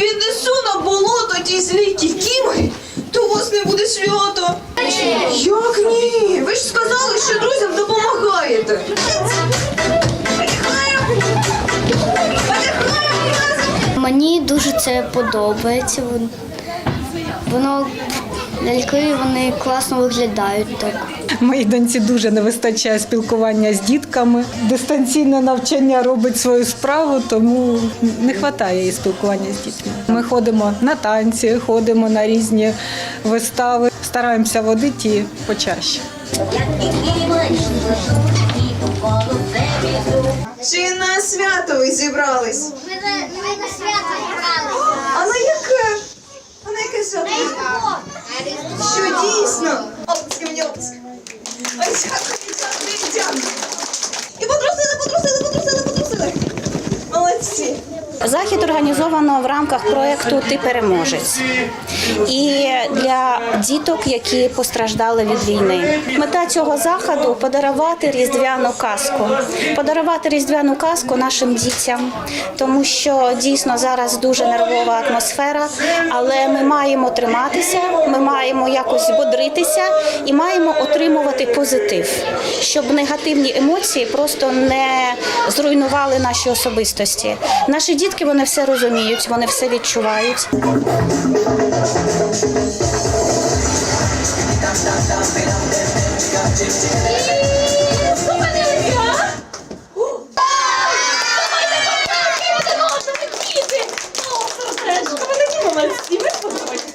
віднесу на болото ті злі кікімори, то у вас не буде свято. Як ні? Ви ж сказали, що друзям допомагаєте. Мені дуже це подобається. Воно ляльки вони класно виглядають так. Моїй доньці дуже не вистачає спілкування з дітками. Дистанційне навчання робить свою справу, тому не вистачає їй спілкування з дітьми. Ми ходимо на танці, ходимо на різні вистави, стараємося водити її почаще. Чи на свято ви зібрались? Ми на, ми на свято грали. А на яке? А на яке свято? Що дійсно? Оплески мені оплески. Захід організовано в рамках проєкту Ти переможець і для діток, які постраждали від війни. Мета цього заходу подарувати різдвяну казку, подарувати різдвяну казку нашим дітям, тому що дійсно зараз дуже нервова атмосфера, але ми маємо триматися, ми маємо якось бодритися і маємо отримувати позитив, щоб негативні емоції просто не зруйнували наші особистості. Наші дітки вони все розуміють, вони все відчувають. І